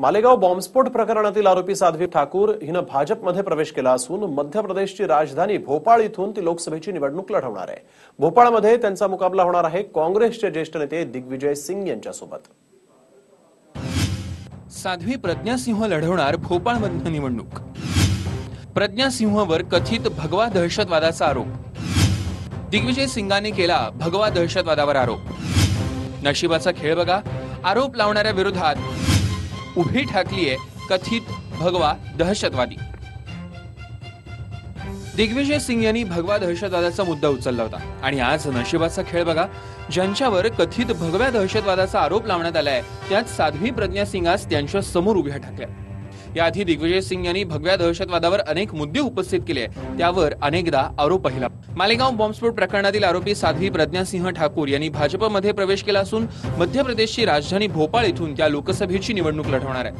मालेगाव बॉम्बस्फोट प्रकरणातील आरोपी साध्वी ठाकूर हिनं भाजपमध्ये प्रवेश केला असून मध्य प्रदेशची राजधानी भोपाळ इथून ती लोकसभेची निवडणूक लढवणार आहे. भोपाळमध्ये त्यांचा मुकाबला होणार आहे काँग्रेसचे ज्येष्ठ नेते दिग्विजय सिंग यांच्यासोबत. साध्वी प्रज्ञा सिंह लढवणार भोपाळमधनं निवडणूक. प्रज्ञा सिंहवर कथित भगवा दहशतवादाचा आरोप. दिग्विजय सिंगाने केला भगवा दहशतवादावर आरोप. नशिबाचा खेळ बघा आरोप लावणाऱ्या विरोधात उभी ठाकलीये कथित भगवा दहशतवादी. दिग्विजय सिंग यांनी भगवा दहशतवादाचा मुद्दा उचलला होता. आणि आज नशिबाचा खेळ बघा ज्यांच्यावर कथित भगव्या दहशतवादाचा आरोप लावण्यात आलाय त्यात साध्वी प्रज्ञा सिंग आज त्यांच्यासमोर उभ्या ठाकल्या. याआधी दिग्विजय सिंग यांनी भगव्या दहशतवादावर अनेक मुद्दे उपस्थित केले. त्यावर अनेकदा आरोप पाहिला. मालेगाव बॉम्बस्फोट प्रकरणातील आरोपी साध्वी प्रज्ञासिंह ठाकूर यांनी भाजपमध्ये प्रवेश केला असून मध्य प्रदेशची राजधानी भोपाळ इथून त्या लोकसभेची निवडणूक लढवणार आहे.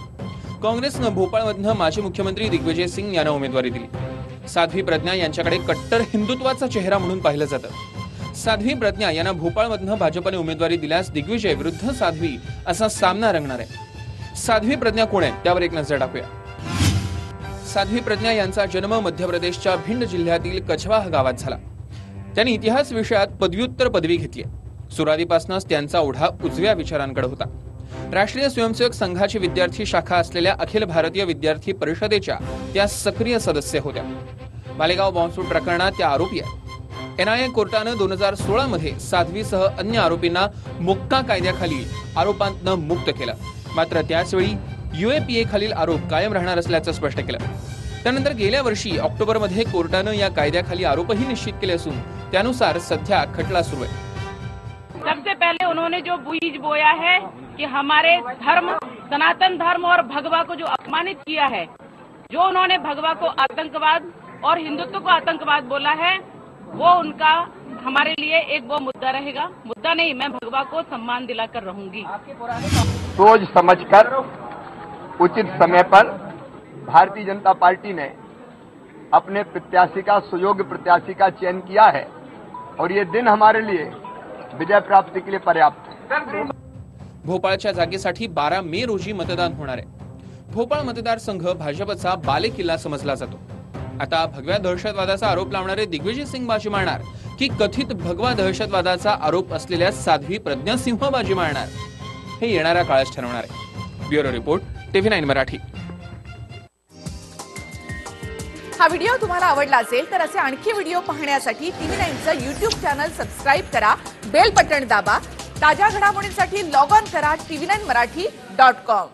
काँग्रेसनं भोपाळमधनं माजी मुख्यमंत्री दिग्विजय सिंग यांना उमेदवारी दिली. साध्वी प्रज्ञा यांच्याकडे कट्टर हिंदुत्वाचा चेहरा म्हणून पाहिलं जातं. साध्वी प्रज्ञा यांना भोपाळमधनं भाजपने उमेदवारी दिल्यास दिग्विजय विरुद्ध साध्वी असा सामना रंगणार आहे. साध्वी प्रज्ञा कोण आहे? त्यावर एक नजर टाकूया. साध्वी प्रज्ञा यांचा जन्म मध्य प्रदेशच्या भिंड जिल्ह्यातील कछवाह गावात झाला. त्यांनी इतिहास विषयात पदव्युत्तर पदवी घेतली सुरुवातीपासूनच त्यांचा ओढा उजव्या विचारांकडे होता. राष्ट्रीय स्वयंसेवक संघाची विद्यार्थी शाखा असलेल्या अखिल भारतीय विद्यार्थी परिषदेच्या त्या सक्रिय सदस्य होत्या. मालेगाव बॉम्बस्फोट प्रकरणात त्या आरोपी आहेत. एनआयए कोर्टानं दोन हजार सोळा मध्ये साध्वीसह अन्य आरोपींना मुक्का कायद्याखाली आरोपांतनं मुक्त केलं. मात्र त्याचवेळी युएपीए खालील आरोप कायम राहणार असल्याचं स्पष्ट केलं. त्यानंतर गेल्या वर्षी ऑक्टोबरमध्ये कोर्टानं या कायद्याखाली आरोपही निश्चित केले असून त्यानुसार सध्या खटला सुरू आहे. सबसे पहले उन्होंने जो बीज बोया है कि हमारे धर्म, सनातन धर्म और भगवा को जो अपमानित किया है, जो उन्होंने भगवा को आतंकवाद और हिंदुत्व को आतंकवाद बोला है, वो उनका हमारे लिए एक वो मुद्दा रहेगा। मुद्दा नहीं मैं भगवा को सम्मान दिलाकर रहूँगी। सोच समझकर उचित समय पर भारतीय जनता पार्टी ने अपने प्रत्याशी का सुयोग्य प्रत्याशी का चयन किया है और ये दिन हमारे लिए विजय प्राप्ति के लिए पर्याप्त है। भोपाळच्या जागेसाठी बारा मे रोजी मतदान होणार आहे. भोपाळ मतदारसंघ भाजपचा बालेकिल्ला समजला जातो. आता भगव्या दहशतवादाचा आरोप लावणारे दिग्विजय सिंग बाजी मारणार. की कथित भगवा दहशतवादाचा आरोप असलेल्या साध्वी प्रज्ञा सिंह बाजी मारणार. हे येणाऱ्या काळात ठरवणार आहे. Bureau report TV nine Marathi. हा व्हिडिओ तुम्हाला आवडला असेल तर असे आणखी व्हिडिओ पाहण्यासाठी टीव्ही नाईनचं युट्यूब चॅनल सबस्क्राईब करा बेल बटन दाबा ताज्या घडामोडींसाठी लॉग ऑन करा TV nine Marathi dot com.